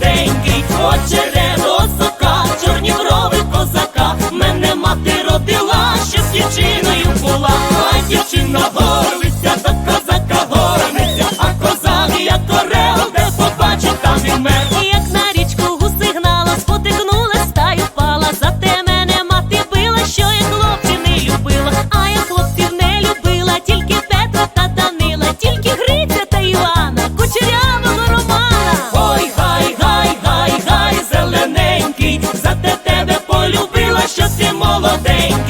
Хоче очередо сока, чорні брови козака, мене мати родила, що з дівчиною була, а дівчина. молоденький.